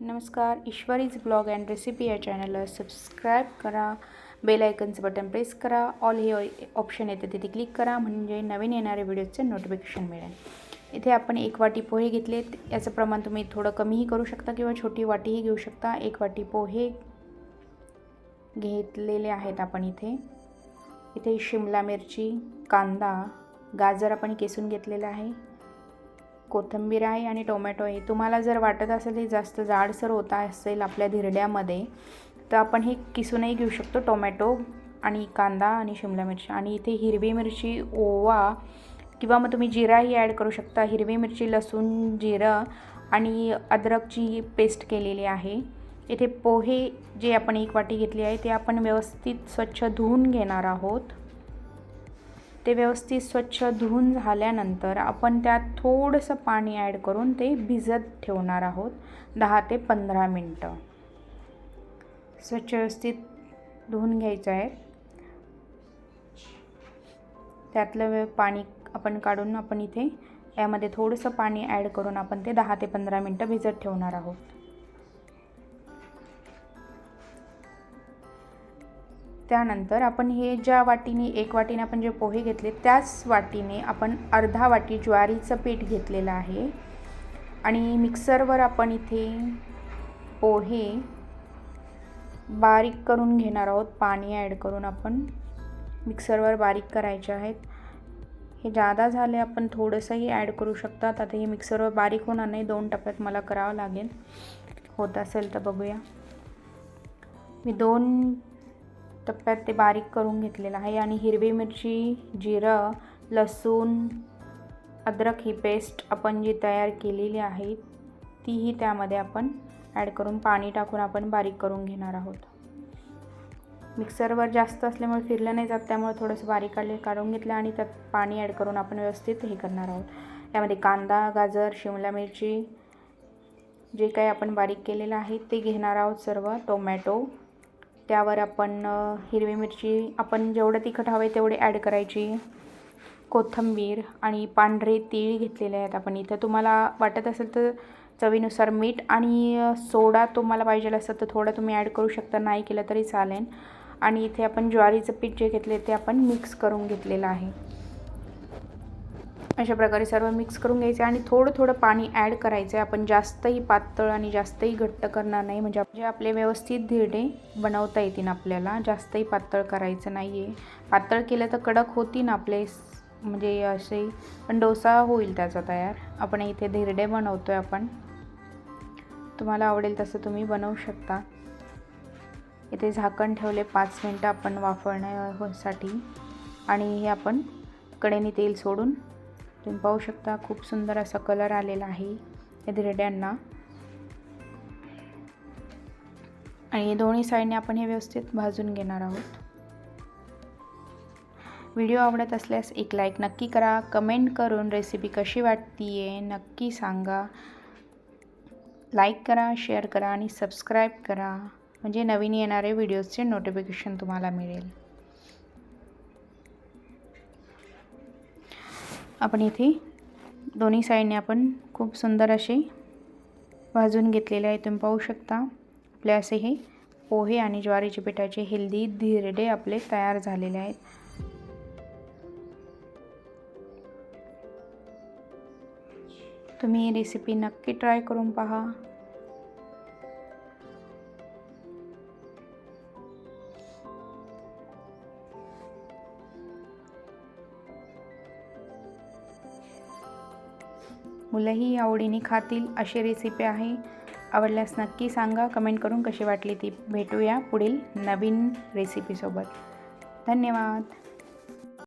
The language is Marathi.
नमस्कार ईश्वरीज ब्लॉग अँड रेसिपी या चॅनलला सबस्क्राईब करा बेल आयकनचं बटन प्रेस करा ऑल हे ऑप्शन येते तिथे क्लिक करा म्हणजे नवीन येणाऱ्या व्हिडिओचं नोटिफिकेशन मिळेल. इथे आपण एक वाटी पोहे घेतलेत याचं प्रमाण तुम्ही थोडं कमीही करू शकता किंवा छोटी वाटीही घेऊ शकता. एक वाटी पोहे घेतलेले आहेत आपण इथे. इथे शिमला मिरची कांदा गाजर आपण केसून घेतलेलं आहे. कोथिंबीर आहे आणि टोमॅटो आहे. तुम्हाला जर वाटत असेल हे जास्त जाडसर होता असेल आपल्या धिरड्यामध्ये तर आपण हे किसूनही घेऊ शकतो. टोमॅटो आणि कांदा आणि शिमला मिरची आणि इथे हिरवी मिरची ओवा किंवा मग तुम्ही जिराही ॲड करू शकता. हिरवी मिरची लसूण जिरं आणि अद्रकची पेस्ट केलेली आहे. इथे पोहे जे आपण एक वाटी घेतली आहे ते आपण व्यवस्थित स्वच्छ धुवून घेणार आहोत. ते व्यवस्थित स्वच्छ धुवून झाल्यानंतर आपण त्यात थोडंसं पाणी ॲड करून ते भिजत ठेवणार आहोत दहा ते पंधरा मिनटं. स्वच्छ व्यवस्थित धुवून घ्यायचं आहे. त्यातलं पाणी आपण काढून आपण इथे यामध्ये थोडंसं पाणी ॲड करून आपण ते दहा ते पंधरा मिनटं भिजत ठेवणार आहोत. त्यानंतर आपण हे ज्या वाटीने एक वाटीने आपण जे पोहे घेतले त्याच वाटीने आपण अर्धा वाटी ज्वारीचं पीठ घेतलेलं आहे. आणि मिक्सरवर आपण इथे पोहे बारीक करून घेणार आहोत. पाणी ॲड करून आपण मिक्सरवर बारीक करायचे आहेत. हे जादा झाले आपण थोडंसंही ॲड करू शकतात आता हे मिक्सरवर बारीक होणार नाही. दोन टप्प्यात मला करावं लागेल. होत असेल तर बघूया. मी दोन टप्प्यात ते बारीक करून घेतलेलं आहे. आणि हिरवी मिरची जिरं लसूण अद्रक ही पेस्ट आपण जी तयार केलेली आहे तीही त्यामध्ये आपण ॲड करून पाणी टाकून आपण बारीक करून घेणार आहोत. मिक्सरवर जास्त असल्यामुळे फिरलं नाही जात त्यामुळे थोडंसं बारीक काढले काढून घेतलं आणि त्यात पाणी ॲड करून आपण व्यवस्थित हे करणार आहोत. यामध्ये कांदा गाजर शिमला मिरची जे काही आपण बारीक केलेलं आहे ते घेणार आहोत सर्व. टोमॅटो त्यावर आपण हिरवी मिरची आपण जेवढं तिखट हवे तेवढे ॲड करायची. कोथिंबीर आणि पांढरे तीळ घेतलेले आहेत आपण इथं. तुम्हाला वाटत असेल तर चवीनुसार मीठ आणि सोडा तुम्हाला पाहिजे असेल तर थोडं तुम्ही ॲड करू शकता. नाही केलं तरी चालेल. आणि इथे आपण ज्वारीचं पीठ जे घेतले ते आपण मिक्स करून घेतलेलं आहे. अशा प्रकारे सर्व मिक्स करून घ्यायचे आणि थोडं थोडं पाणी ॲड करायचं आहे आपण जास्तही पातळ आणि जास्तही घट्ट करणार नाही. म्हणजे जे आपले व्यवस्थित धिरडे बनवता येतील आपल्याला जास्तही पातळ करायचं नाही आहे पातळ केलं तर कडक होतील आपले म्हणजे असे पण डोसा होईल त्याचा तयार. आपण इथे धिरडे बनवतो आहे आपण. तुम्हाला आवडेल तसं तुम्ही बनवू शकता. इथे झाकण ठेवले पाच मिनटं आपण वाफळण्यासाठी आणि हे आपण कडेने तेल सोडून तुम्ही पाहू शकता खूप सुंदर असा कलर आलेला आहे या धिरड्यांना आणि दोन्ही साईडने आपण हे व्यवस्थित भाजून घेणार आहोत. व्हिडिओ आवडत असल्यास एक लाईक नक्की करा. कमेंट करून रेसिपी कशी वाटतीये आहे नक्की सांगा. लाईक करा शेअर करा आणि सबस्क्राईब करा. म्हणजे नवीन येणारे व्हिडिओजचे नोटिफिकेशन तुम्हाला मिळेल. आपण इथे दोन्ही साईडने आपण खूप सुंदर असे भाजून घेतलेले आहे तुम्ही पाहू शकता. आपले असे हे पोहे आणि ज्वारीचे पिठाचे हेल्दी धिरडे आपले तयार झालेले आहेत. तुम्ही ही रेसिपी नक्की ट्राय करून पहा. मुलंही आवडीने खातील अशी रेसिपी आहे. आवडल्यास नक्की सांगा. कमेंट करून कशी वाटली ती भेटूया पुढील नवीन रेसिपीसोबत धन्यवाद.